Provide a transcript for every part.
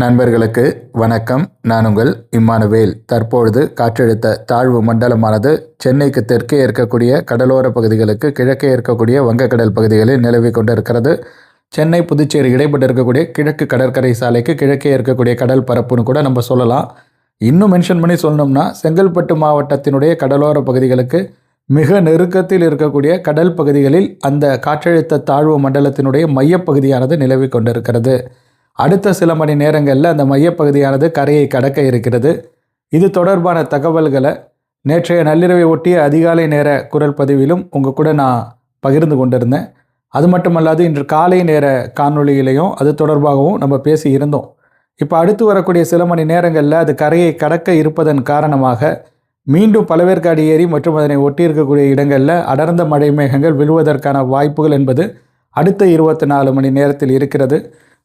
நண்பர்களுக்கு வணக்கம். நான் உங்கள் இம்மானுவேல். தற்பொழுது காற்றழுத்த தாழ்வு மண்டலமானது சென்னைக்கு தெற்கே இருக்கக்கூடிய கடலோர பகுதிகளுக்கு கிழக்கே இருக்கக்கூடிய வங்கக்கடல் பகுதிகளில் நிலவி கொண்டிருக்கிறது. சென்னை புதுச்சேரி இடைப்பட்டு இருக்கக்கூடிய கிழக்கு கடற்கரை சாலைக்கு கிழக்கே இருக்கக்கூடிய கடல் பரப்புன்னு கூட நம்ம சொல்லலாம். இன்னும் மென்ஷன் பண்ணி சொல்லணும்னா செங்கல்பட்டு மாவட்டத்தினுடைய கடலோர பகுதிகளுக்கு மிக நெருக்கத்தில் இருக்கக்கூடிய கடல் பகுதிகளில் அந்த காற்றழுத்த தாழ்வு மண்டலத்தினுடைய மையப்பகுதியானது நிலவி கொண்டிருக்கிறது. அடுத்த சில மணி நேரங்களில் அந்த மையப்பகுதியானது கரையை கடக்க இருக்கிறது. இது தொடர்பான தகவல்களை நேற்றைய நள்ளிரவை ஒட்டிய அதிகாலை நேர குரல் பதிவிலும் உங்கள் கூட நான் பகிர்ந்து கொண்டிருந்தேன். அது மட்டுமல்லாது இன்று காலை நேர காணொளியிலையும் அது தொடர்பாகவும் நம்ம பேசி இருந்தோம். இப்போ அடுத்து வரக்கூடிய சில மணி நேரங்களில் அது கரையை கடக்க இருப்பதன் காரணமாக மீண்டும் பழவேற்காடு ஏரி மற்றும் அதனை ஒட்டி இருக்கக்கூடிய இடங்களில் அடர்ந்த மழை மேகங்கள் விழுவதற்கான வாய்ப்புகள் என்பது அடுத்த இருபத்தி நாலு மணி நேரத்தில் இருக்கிறது.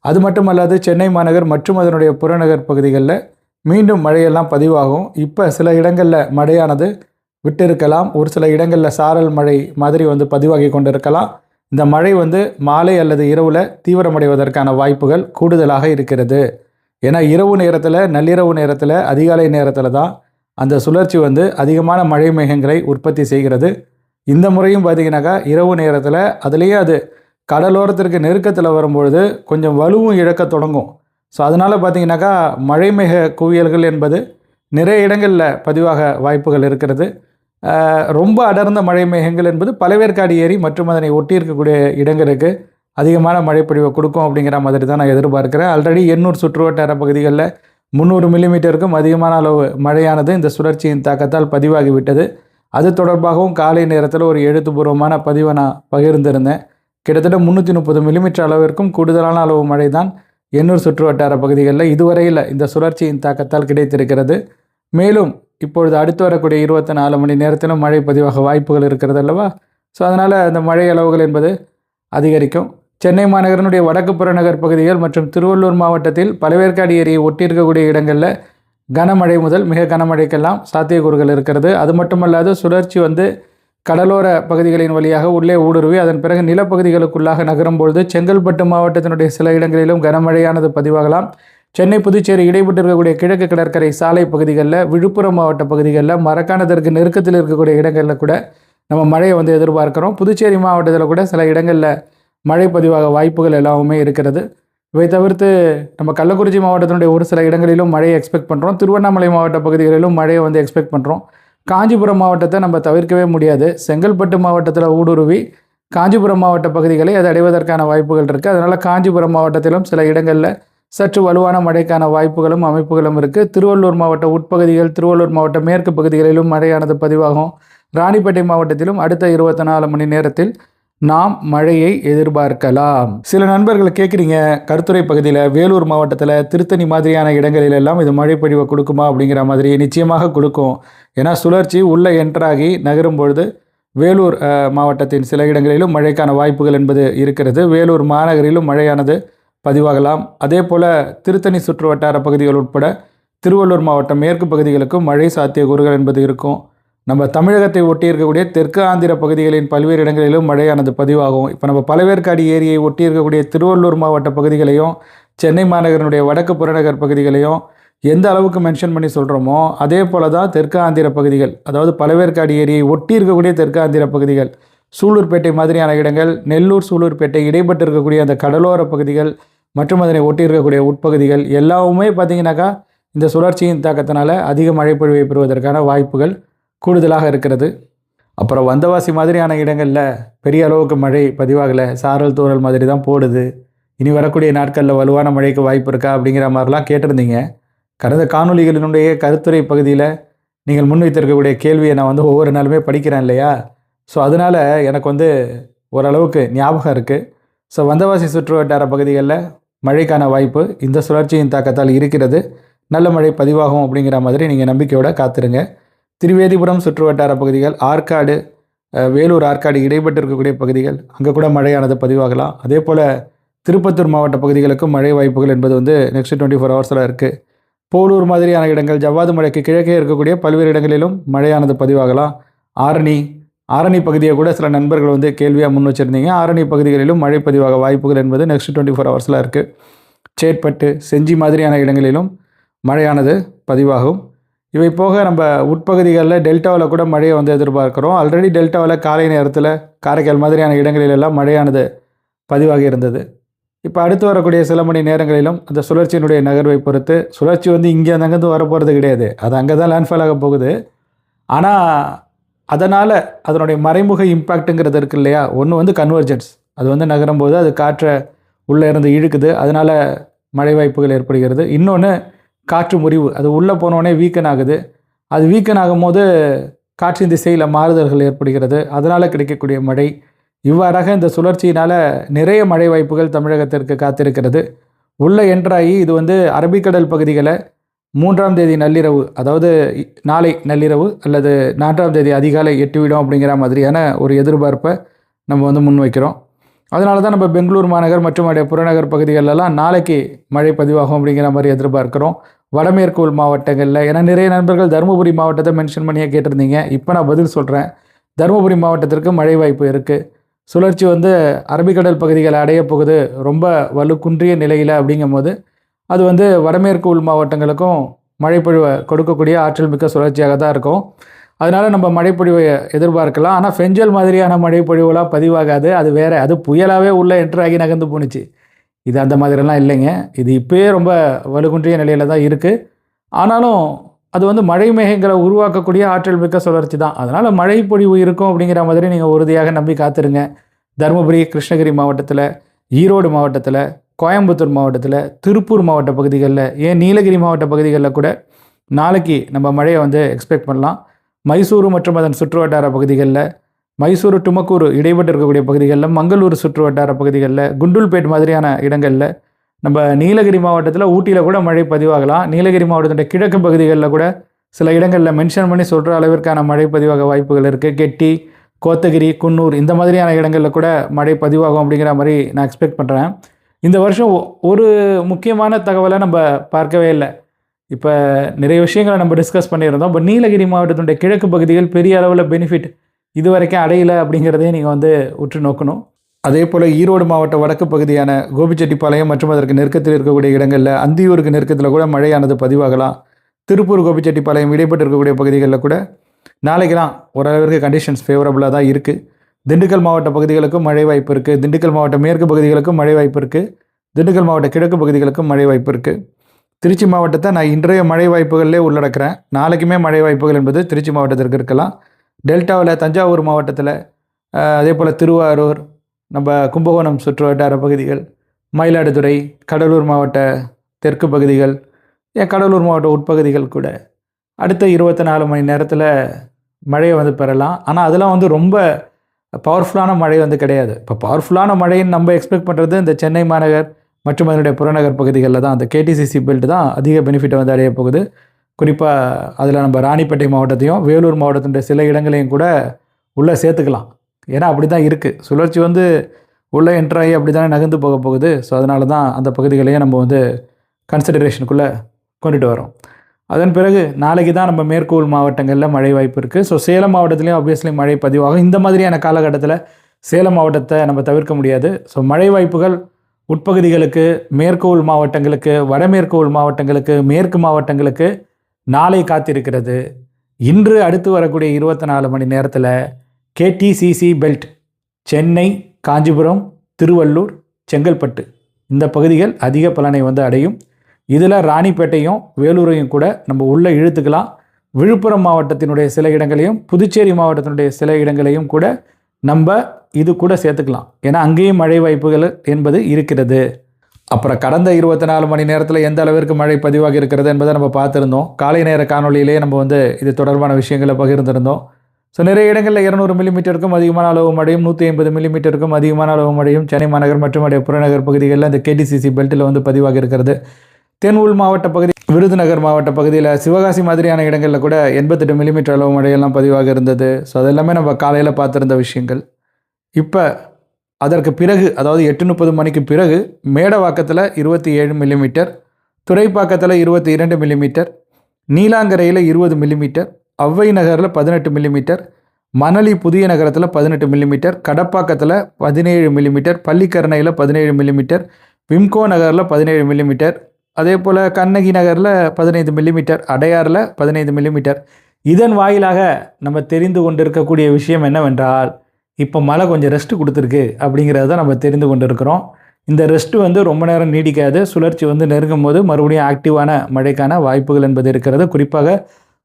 அது மட்டுமல்லாது சென்னை மாநகர் மற்றும் அதனுடைய புறநகர் பகுதிகளில் மீண்டும் மழையெல்லாம் பதிவாகும். இப்போ சில இடங்களில் மழையானது விட்டிருக்கலாம். ஒரு சில இடங்களில் சாரல் மழை மாதிரி வந்து பதிவாகி கொண்டிருக்கலாம். இந்த மழை வந்து மாலை அல்லது இரவில் தீவிரமடைவதற்கான வாய்ப்புகள் கூடுதலாக இருக்கிறது. ஏன்னா இரவு நேரத்தில் நள்ளிரவு நேரத்தில் அதிகாலை நேரத்தில் தான் அந்த சுழற்சி வந்து அதிகமான மழை மேகங்களை உற்பத்தி செய்கிறது. இந்த முறையும் பார்த்தீங்கன்னாக்கா இரவு நேரத்தில் அதுலேயே அது கடலோரத்திற்கு நெருக்கத்தில் வரும்பொழுது கொஞ்சம் வலுவும் இழக்க தொடங்கும். ஸோ அதனால் பார்த்தீங்கன்னாக்கா மழைமேக குவியல்கள் என்பது நிறைய இடங்களில் பதிவாக வாய்ப்புகள் இருக்கிறது. ரொம்ப அடர்ந்த மழை மேகங்கள் என்பது பலவேற்காடு ஏரி மற்றும் அதனை ஒட்டி இருக்கக்கூடிய இடங்களுக்கு அதிகமான மழைப்பொழிவை கொடுக்கும் அப்படிங்கிற மாதிரி தான் நான் எதிர்பார்க்கிறேன். ஆல்ரெடி எண்ணூர் சுற்றுவட்டார பகுதிகளில் முந்நூறு மில்லிமீட்டருக்கும் அதிகமான அளவு மழையானது இந்த சுழற்சியின் தாக்கத்தால் பதிவாகிவிட்டது. அது தொடர்பாகவும் காலை நேரத்தில் ஒரு எழுத்துப்பூர்வமான பதிவை நான் பகிர்ந்திருந்தேன். கிட்டத்தட்ட முந்நூற்றி முப்பது மில்லிமீட்டர் அளவிற்கும் கூடுதலான அளவு மழை தான் எண்ணூர் சுற்றுவட்டார பகுதிகளில் இதுவரையில் இந்த சுழற்சியின் தாக்கத்தால் கிடைத்திருக்கிறது. மேலும் இப்பொழுது அடுத்து வரக்கூடிய இருபத்தி நாலு மணி நேரத்திலும் மழை பதிவாக வாய்ப்புகள் இருக்கிறது அல்லவா? ஸோ அதனால் அந்த மழை அளவுகள் என்பது அதிகரிக்கும். சென்னை மாநகரனுடைய வடக்கு புறநகர் பகுதிகள் மற்றும் திருவள்ளூர் மாவட்டத்தில் பழவேற்காடு ஏரியை ஒட்டி இருக்கக்கூடிய இடங்களில் கனமழை முதல் மிக கனமழைக்கெல்லாம் சாத்தியக்கூறுகள் இருக்கிறது. அது மட்டுமல்லாது சுழற்சி வந்து கடலோர பகுதிகளின் வழியாக உள்ளே ஊடுருவி அதன் பிறகு நிலப்பகுதிகளுக்குள்ளாக நகரும் பொழுது செங்கல்பட்டு மாவட்டத்தினுடைய சில இடங்களிலும் கனமழையானது பதிவாகலாம். சென்னை புதுச்சேரி இடைப்பட்டு இருக்கக்கூடிய கிழக்கு கடற்கரை சாலை பகுதிகளில் விழுப்புரம் மாவட்ட பகுதிகளில் மரக்கானதற்கு நெருக்கத்தில் இருக்கக்கூடிய இடங்களில் கூட நம்ம மழையை வந்து எதிர்பார்க்குறோம். புதுச்சேரி மாவட்டத்தில் கூட சில இடங்களில் மழை பதிவாக வாய்ப்புகள் எல்லாமே இருக்கிறது. இவை தவிர்த்து நம்ம கள்ளக்குறிச்சி மாவட்டத்தினுடைய ஒரு சில இடங்களிலும் மழையை எக்ஸ்பெக்ட் பண்ணுறோம் திருவண்ணாமலை மாவட்ட பகுதிகளிலும் மழையை வந்து எக்ஸ்பெக்ட் பண்ணுறோம் காஞ்சிபுரம் மாவட்டத்தை நம்ம தவிர்க்கவே முடியாது. செங்கல்பட்டு மாவட்டத்தில் ஊடுருவி காஞ்சிபுரம் மாவட்ட பகுதிகளை அது அடைவதற்கான வாய்ப்புகள் இருக்குது அதனால் காஞ்சிபுரம் மாவட்டத்திலும் சில இடங்களில் சற்று வலுவான மழைக்கான வாய்ப்புகளும் அமைப்புகளும் இருக்குது திருவள்ளூர் மாவட்ட உட்பகுதிகள் திருவள்ளூர் மாவட்ட மேற்கு பகுதிகளிலும் மழையானது பதிவாகும். ராணிப்பேட்டை மாவட்டத்திலும் அடுத்த இருபத்தி நாலு மணி நேரத்தில் நாம் மழையை எதிர்பார்க்கலாம். சில நண்பர்கள் கேட்குறீங்க கருத்துறை பகுதியில் வேலூர் மாவட்டத்தில் திருத்தணி மாதிரியான இடங்களில் எல்லாம் இது மழை பொழிவை கொடுக்குமா அப்படிங்கிற மாதிரி நிச்சயமாக கொடுக்கும். ஏன்னா சுழற்சி உள்ளே என்ட்ராகி நகரும் பொழுது வேலூர் மாவட்டத்தின் சில இடங்களிலும் மழைக்கான வாய்ப்புகள் என்பது இருக்கிறது. வேலூர் மாநகரிலும் மழையானது பதிவாகலாம். அதே போல் திருத்தணி சுற்று வட்டார பகுதிகள் உட்பட திருவள்ளூர் மாவட்டம் மேற்கு பகுதிகளுக்கும் மழை சாத்திய கூறுகள் என்பது இருக்கும். நம்ம தமிழகத்தை ஒட்டி இருக்கக்கூடிய தெற்கு ஆந்திர பகுதிகளின் பல்வேறு இடங்களிலும் மழையானது பதிவாகும். இப்போ நம்ம பழவேற்காடு ஏரியை ஒட்டி இருக்கக்கூடிய திருவள்ளூர் மாவட்ட பகுதிகளையும் சென்னை மாநகரனுடைய வடக்கு புறநகர் பகுதிகளையும் எந்த அளவுக்கு மென்ஷன் பண்ணி சொல்கிறோமோ அதே போல தான் தெற்கு ஆந்திர பகுதிகள் அதாவது பழவேற்காடு ஏரியை ஒட்டி இருக்கக்கூடிய தெற்கு ஆந்திர பகுதிகள் சூலூர்பேட்டை மாதிரியான இடங்கள் நெல்லூர் சூலூர்பேட்டை இடைப்பட்டு இருக்கக்கூடிய அந்த கடலோர பகுதிகள் மற்றும் அதனை ஒட்டி இருக்கக்கூடிய உட்பகுதிகள் எல்லாவுமே பார்த்தீங்கன்னாக்கா இந்த சுழற்சியின் தாக்கத்தினால அதிக மழைப்பொழிவை பெறுவதற்கான வாய்ப்புகள் கூடுதலாக இருக்கிறது. அப்புறம் வந்தவாசி மாதிரியான இடங்களில் பெரிய அளவுக்கு மழை பதிவாகலை. சாரல் தூறல் மாதிரி தான் போடுது. இனி வரக்கூடிய நாட்களில் வலுவான மழைக்கு வாய்ப்பு இருக்கா அப்படிங்கிற மாதிரிலாம் கேட்டிருந்தீங்க. கடந்த காணொளிகளினுடைய கருத்துரை பகுதியில் நீங்கள் முன்வைத்திருக்கக்கூடிய கேள்வியை நான் வந்து ஒவ்வொரு நாளுமே படிக்கிறேன் இல்லையா? ஸோ அதனால் எனக்கு வந்து ஓரளவுக்கு ஞாபகம் இருக்குது ஸோ வந்தவாசி சுற்று வட்டார பகுதிகளில் மழைக்கான வாய்ப்பு இந்த சுழற்சியின் தாக்கத்தால் இருக்கிறது. நல்ல மழை பதிவாகும் அப்படிங்கிற மாதிரி நீங்கள் நம்பிக்கையோடு காத்துருங்க. திருவேதிபுரம் சுற்றுவட்டார பகுதிகள் ஆற்காடு வேலூர் ஆற்காடு இடைப்பட்டு இருக்கக்கூடிய பகுதிகள் அங்கே கூட மழையானது பதிவாகலாம். அதே போல் திருப்பத்தூர் மாவட்ட பகுதிகளுக்கும் மழை வாய்ப்புகள் என்பது வந்து நெக்ஸ்ட் டுவெண்ட்டி ஃபோர் ஹவர்ஸில் இருக்குது போலூர் மாதிரியான இடங்கள் ஜவ்வாது மலைக்கு கிழக்கே இருக்கக்கூடிய பல்வேறு இடங்களிலும் மழையானது பதிவாகலாம். ஆரணி ஆரணி பகுதியை கூட சில நண்பர்கள் வந்து கேள்வியாக முன் வச்சுருந்தீங்க. ஆரணி பகுதிகளிலும் மழை பதிவாக வாய்ப்புகள் என்பது நெக்ஸ்ட் டுவெண்ட்டி ஃபோர் ஹவர்ஸில் இருக்குது சேட்பட்டு செஞ்சி மாதிரியான இடங்களிலும் மழையானது பதிவாகும். இவை போக நம்ம உட்பகுதிகளில் டெல்டாவில் கூட மழையை வந்து எதிர்பார்க்குறோம். ஆல்ரெடி டெல்டாவில் காலை நேரத்தில் காரைக்கால் மாதிரியான இடங்களிலெல்லாம் மழையானது பதிவாகி இருந்தது. இப்போ அடுத்து வரக்கூடிய சில மணி நேரங்களிலும் அந்த சுழற்சியினுடைய நகர்வை பொறுத்து சுழற்சி வந்து இங்கே அங்கேருந்து வரப்போகிறது கிடையாது. அது அங்கே தான் லேண்ட்ஃபால் ஆக போகுது. ஆனால் அதனால் அதனுடைய மறைமுக இம்பேக்ட்டுங்கிறது இருக்கு இல்லையா? ஒன்று வந்து கன்வர்ஜென்ஸ் அது வந்து நகரும்போது அது காற்றை உள்ளே இருந்து இழுக்குது. அதனால் மழை வாய்ப்புகள் ஏற்படுகிறது. இன்னொன்று காற்று முறிவு. அது உள்ளே போனோடனே வீக்கன் ஆகுது. அது வீக்கன் ஆகும்போது காற்றின் திசையில் மாறுதல்கள் ஏற்படுகிறது. அதனால் கிடைக்கக்கூடிய மழை. இவ்வாறாக இந்த சுழற்சியினால் நிறைய மழை வாய்ப்புகள் தமிழகத்திற்கு காத்திருக்கிறது. உள்ளே என்ட்ராகி இது வந்து அரபிக்கடல் பகுதிகளை மூன்றாம் தேதி நள்ளிரவு அதாவது நாளை நள்ளிரவு அல்லது நான்காம் தேதி அதிகாலை எட்டுவிடும் அப்படிங்கிற மாதிரியான ஒரு எதிர்பார்ப்பை நம்ம வந்து முன்வைக்கிறோம். அதனால தான் நம்ம பெங்களூர் மாநகர் மற்றும் அடைய புறநகர் பகுதிகளெல்லாம் நாளைக்கு மழை பதிவாகும் அப்படிங்கிற மாதிரி எதிர்பார்க்குறோம். வடமேற்கு உள் மாவட்டங்களில் ஏன்னா நிறைய நண்பர்கள் தருமபுரி மாவட்டத்தை மென்ஷன் பண்ணியே கேட்டிருந்தீங்க. இப்போ நான் பதில் சொல்கிறேன் தருமபுரி மாவட்டத்திற்கு மழை வாய்ப்பு இருக்குது சுழற்சி வந்து அரபிக்கடல் பகுதிகளை அடைய போகுது. ரொம்ப வலுக்குன்றிய நிலையில் அப்படிங்கும்போது அது வந்து வடமேற்கு உள் மாவட்டங்களுக்கும் மழைப்பொழிவை கொடுக்கக்கூடிய ஆற்றல் மிக்க சுழற்சியாக தான் இருக்கும். அதனால் நம்ம மழைப்பொழிவை எதிர்பார்க்கலாம். ஆனால் ஃபெஞ்சல் மாதிரியான மழைப்பொழிவுலாம் பதிவாகாது. அது வேறு அது புயலாகவே உள்ளே என்ட்ராகி நகர்ந்து போணுச்சு. இது அந்த மாதிரிலாம் இல்லைங்க. இது இப்போயே ரொம்ப வலுகுன்றிய நிலையில் தான் இருக்குது ஆனாலும் அது வந்து மழை மேகங்களை உருவாக்கக்கூடிய ஆற்றல் மிக்க சுழற்சி தான். அதனால் மழை பொழிவு இருக்கும் அப்படிங்கிற மாதிரி நீங்கள் உறுதியாக நம்பி காத்துருங்க. தருமபுரி கிருஷ்ணகிரி மாவட்டத்தில் ஈரோடு மாவட்டத்தில் கோயம்புத்தூர் மாவட்டத்தில் திருப்பூர் மாவட்ட பகுதிகளில் ஏன் நீலகிரி மாவட்ட பகுதிகளில் கூட நாளைக்கு நம்ம மழையை வந்து எக்ஸ்பெக்ட் பண்ணலாம். மைசூரு மற்றும் அதன் சுற்றுவட்டார பகுதிகளில் மைசூரு துமக்கூர் இடைப்பட்டு இருக்கக்கூடிய பகுதிகளில் மங்களூர் சுற்றுவட்டார பகுதிகளில் குண்டுல்பேட் மாதிரியான இடங்களில் நம்ம நீலகிரி மாவட்டத்தில் ஊட்டியில் கூட மழை பதிவாகலாம். நீலகிரி மாவட்டத்தின் கிழக்கு பகுதிகளில் கூட சில இடங்களில் மென்ஷன் பண்ணி சொல்கிற அளவிற்கான மழை பதிவாக வாய்ப்புகள் இருக்குது கெட்டி கோத்தகிரி குன்னூர் இந்த மாதிரியான இடங்களில் கூட மழை பதிவாகும் அப்படிங்கிற மாதிரி நான் எக்ஸ்பெக்ட் பண்ணுறேன் இந்த வருஷம் ஒரு முக்கியமான தகவலை நம்ம பார்க்கவே இல்லை. இப்போ நிறைய விஷயங்களை நம்ம டிஸ்கஸ் பண்ணியிருந்தோம். இப்போ நீலகிரி மாவட்டத்தினுடைய கிழக்கு பகுதிகள் பெரிய அளவில் பெனிஃபிட் இது வரைக்கும் அடையலை அப்படிங்கிறதையும் நீங்கள் வந்து உற்று நோக்கணும். அதே போல் ஈரோடு மாவட்ட வடக்கு பகுதியான கோபிச்செட்டிப்பாளையம் மற்றும் அதற்கு நெருக்கத்தில் இருக்கக்கூடிய இடங்களில் அந்தியூருக்கு நெருக்கத்தில் கூட மழையானது பதிவாகலாம். திருப்பூர் கோபிச்செட்டிப்பாளையம் இடைப்பட்டு இருக்கக்கூடிய பகுதிகளில் கூட நாளைக்கெல்லாம் ஓரளவிற்கு கண்டிஷன்ஸ் ஃபேவரபுளாக தான் இருக்குது திண்டுக்கல் மாவட்ட பகுதிகளுக்கும் மழை வாய்ப்பு இருக்குது திண்டுக்கல் மாவட்ட மேற்கு பகுதிகளுக்கும் மழை வாய்ப்பு இருக்குது திண்டுக்கல் மாவட்ட கிழக்கு பகுதிகளுக்கும் மழை வாய்ப்பு இருக்குது திருச்சி மாவட்டத்தை நான் இன்றைய மழை வாய்ப்புகளிலே உள்ளடக்கிறேன். நாளைக்குமே மழை வாய்ப்புகள் என்பது திருச்சி மாவட்டத்திற்கு இருக்கலாம். டெல்டாவில் தஞ்சாவூர் மாவட்டத்தில் அதே போல் திருவாரூர் நம்ம கும்பகோணம் சுற்று வட்டார பகுதிகள் மயிலாடுதுறை கடலூர் மாவட்ட தெற்கு பகுதிகள் ஏன் கடலூர் மாவட்ட உட்பகுதிகள் கூட அடுத்த இருபத்தி நாலு மணி நேரத்தில் மழையை வந்து பெறலாம். ஆனால் அதெல்லாம் வந்து ரொம்ப பவர்ஃபுல்லான மழை வந்து கிடையாது. இப்போ பவர்ஃபுல்லான மழைன்னு நம்ம எக்ஸ்பெக்ட் பண்ணுறது இந்த சென்னை மாநகர் மற்றும் அதனுடைய புறநகர் பகுதிகளில் தான் அந்த கேடிசிசி பெல்ட் தான் அதிக பெனிஃபிட்டை வந்து அடைய போகுது. குறிப்பாக அதில் நம்ம ராணிப்பேட்டை மாவட்டத்தையும் வேலூர் மாவட்டத்தினுடைய சில இடங்களையும் கூட உள்ளே சேர்த்துக்கலாம். ஏன்னா அப்படி தான் இருக்குது சுழற்சி வந்து உள்ளே என்ட்ராகி அப்படி தானே நகர்ந்து போக போகுது. ஸோ அதனால தான் அந்த பகுதிகளையும் நம்ம வந்து கன்சிடரேஷனுக்குள்ளே கொண்டுட்டு வரோம். அதன் பிறகு நாளைக்கு தான் நம்ம மேற்கூல் மாவட்டங்களில் மழை வாய்ப்பு இருக்குது ஸோ சேலம் மாவட்டத்துலேயும் ஆப்வியஸ்லி மழை பதிவாகும். இந்த மாதிரியான காலகட்டத்தில் சேலம் மாவட்டத்தை நம்ம தவிர்க்க முடியாது. ஸோ மழை வாய்ப்புகள் உட்பகுதிகளுக்கு மேற்கு உள் மாவட்டங்களுக்கு வடமேற்கு உள் மாவட்டங்களுக்கு மேற்கு மாவட்டங்களுக்கு நாளை காத்திருக்கிறது. இன்று அடுத்து வரக்கூடிய இருபத்தி நாலு மணி நேரத்தில் கேடிசிசி பெல்ட் சென்னை காஞ்சிபுரம் திருவள்ளூர் செங்கல்பட்டு இந்த பகுதிகள் அதிக பலனை வந்து அடையும். இதில் ராணிப்பேட்டையும் வேலூரையும் கூட நம்ம உள்ளே இழுத்துக்கலாம். விழுப்புரம் மாவட்டத்தினுடைய சில இடங்களையும் புதுச்சேரி மாவட்டத்தினுடைய சில இடங்களையும் கூட நம்ம இது கூட சேர்த்துக்கலாம். ஏன்னா அங்கேயும் மழை வாய்ப்புகள் என்பது இருக்கிறது. அப்புறம் கடந்த இருபத்தி நாலு மணி நேரத்தில் எந்த அளவிற்கு மழை பதிவாக இருக்கிறது என்பதை நம்ம பார்த்துருந்தோம். காலை நேர காணொலியிலே நம்ம வந்து இது தொடர்பான விஷயங்களை பகிர்ந்திருந்தோம். ஸோ நிறைய இடங்களில் இரநூறு மில்லிமீட்டருக்கும் அதிகமான அளவு மழையும் நூற்றி ஐம்பது மில்லிமீட்டருக்கும் அதிகமான அளவு மழையும் சென்னை மாநகர் மற்றும் அடைய புறநகர் பகுதிகளில் இந்த கேடிசிசி பெல்ட்டில் வந்து பதிவாக இருக்கிறது. தென் உள் மாவட்ட பகுதி விருதுநகர் மாவட்ட பகுதியில் சிவகாசி மாதிரியான இடங்களில் கூட எண்பத்தெட்டு மில்லிமீட்டர் அளவு மழையெல்லாம் பதிவாக இருந்தது. ஸோ அதெல்லாமே நம்ம காலையில் பார்த்துருந்த விஷயங்கள். இப்போ அதற்கு பிறகு அதாவது எட்டு முப்பது மணிக்கு பிறகு மேடவாக்கத்தில் இருபத்தி ஏழு மில்லிமீட்டர் துறைப்பாக்கத்தில் இருபத்தி இரண்டு மில்லிமீட்டர் நீலாங்கரையில் இருபது மில்லிமீட்டர் ஔவை நகரில் பதினெட்டு மில்லிமீட்டர் மணலி புதிய நகரத்தில் பதினெட்டு மில்லிமீட்டர் கடப்பாக்கத்தில் பதினேழு மில்லிமீட்டர் பள்ளிக்கரணையில் பதினேழு மில்லிமீட்டர் விம்கோ நகரில் பதினேழு மில்லிமீட்டர் அதே போல் கண்ணகி நகரில் பதினைந்து மில்லிமீட்டர் அடையாறில் பதினைந்து மில்லிமீட்டர் இதன் வாயிலாக நம்ம தெரிந்து கொண்டிருக்கக்கூடிய விஷயம் என்னவென்றால் இப்போ மழை கொஞ்சம் ரெஸ்ட் கொடுத்துருக்கு அப்படிங்கிறத நம்ம தெரிந்து கொண்டிருக்கிறோம். இந்த ரெஸ்ட் வந்து ரொம்ப நேரம் நீடிக்காது. சுழற்சி வந்து நெருங்கும் போது மறுபடியும் ஆக்டிவான மழைக்கான வாய்ப்புகள் என்பது இருக்கிறது. குறிப்பாக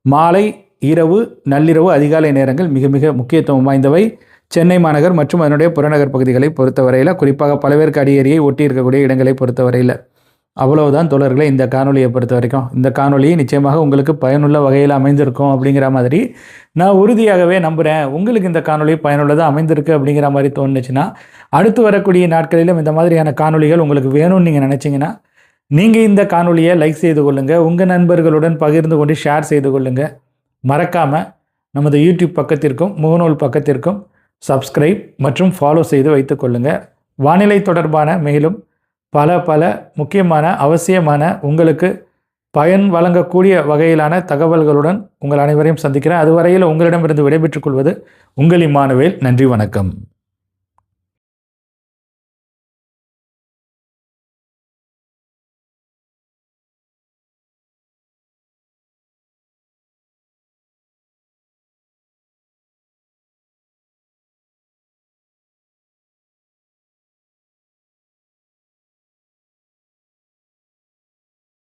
மாலை இரவு நள்ளிரவு அதிகாலை நேரங்கள் மிக மிக முக்கியத்துவம் வாய்ந்தவை. சென்னை மாநகர் மற்றும் அதனுடைய புறநகர் பகுதிகளை பொறுத்தவரையில் குறிப்பாக பழவேற்காடு ஏரியை ஒட்டி இருக்கக்கூடிய இடங்களை பொறுத்தவரையில். அவ்வளவுதான் தோழர்களே இந்த காணொலியை பொறுத்த வரைக்கும் இந்த காணொலி நிச்சயமாக உங்களுக்கு பயனுள்ள வகையில் அமைந்திருக்கும் அப்படிங்கிற மாதிரி நான் உறுதியாகவே நம்புகிறேன் உங்களுக்கு இந்த காணொலி பயனுள்ளதாக அமைந்திருக்கு அப்படிங்கிற மாதிரி தோணுச்சுன்னா அடுத்து வரக்கூடிய நாட்களிலும் இந்த மாதிரியான காணொலிகள் உங்களுக்கு வேணும்னு நீங்கள் நினச்சிங்கன்னா நீங்கள் இந்த காணொலியை லைக் செய்து கொள்ளுங்கள் உங்கள் நண்பர்களுடன் பகிர்ந்து கொண்டு ஷேர் செய்து கொள்ளுங்கள் மறக்காமல் நமது யூடியூப் பக்கத்திற்கும் முகநூல் பக்கத்திற்கும் சப்ஸ்கிரைப் மற்றும் ஃபாலோ செய்து வைத்துக்கொள்ளுங்கள் வானிலை தொடர்பான மேலும் பல பல முக்கியமான அவசியமான உங்களுக்கு பயன் வழங்கக்கூடிய வகையிலான தகவல்களுடன் உங்கள் அனைவரையும் சந்திக்கிறேன். அதுவரையில் உங்களிடமிருந்து விடைபெற்றுக் கொள்வது உங்கள் இம்மானுவேல். நன்றி வணக்கம்.